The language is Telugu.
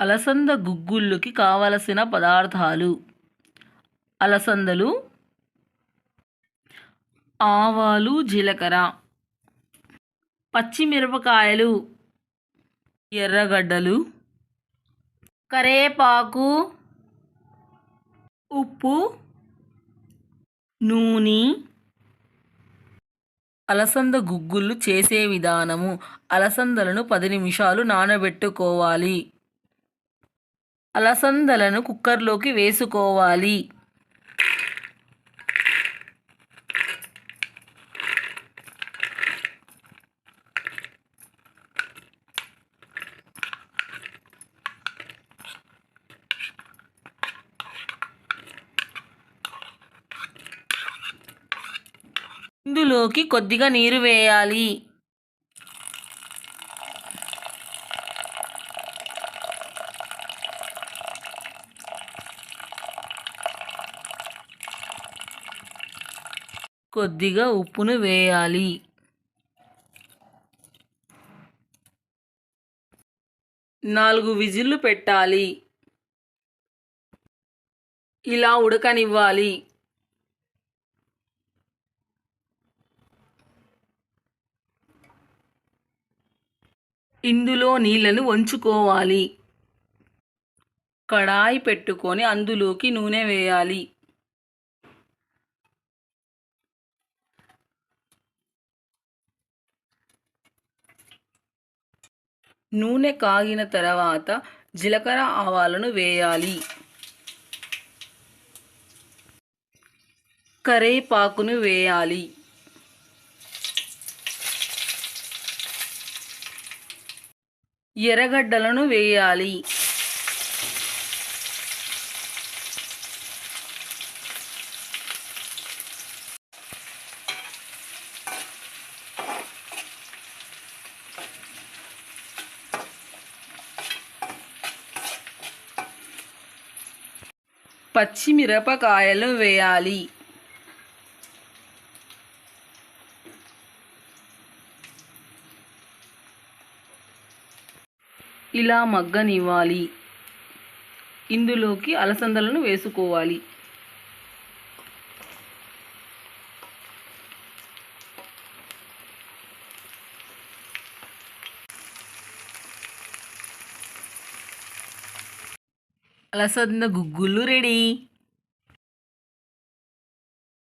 అలసంద గుగ్గుళ్ళుకి కావలసిన పదార్థాలు. అలసందలు ఆవాలు జీలకర్ర. పచ్చిమిరపకాయలు ఎర్రగడ్డలు. కరేపాకు ఉప్పు నూనె. అలసంద గుగ్గుళ్ళు చేసే విధానము. అలసందలను పది నిమిషాలు నానబెట్టుకోవాలి. అలసందలను కుక్కర్లోకి వేసుకోవాలి. ఇందులోకి కొద్దిగా నీరు వేయాలి. కొద్దిగా ఉప్పును వేయాలి. నాలుగు విజిల్లు పెట్టాలి. ఇలా ఉడకనివ్వాలి. ఇందులో నీళ్ళను వంచుకోవాలి. కడాయి పెట్టుకొని అందులోకి నూనె వేయాలి. నూనె కాగిన తర్వాత జీలకర్ర ఆవాలను వేయాలి. కరేపాకును వేయాలి. ఎర్రగడ్డలను వేయాలి. పచ్చిమిరపకాయలు వేయాలి. ఇలా మగ్గనివ్వాలి. ఇందులోకి అలసందలను వేసుకోవాలి. ರಸದಿಂದ ಗುಗ್ಗುಲು ರೆಡಿ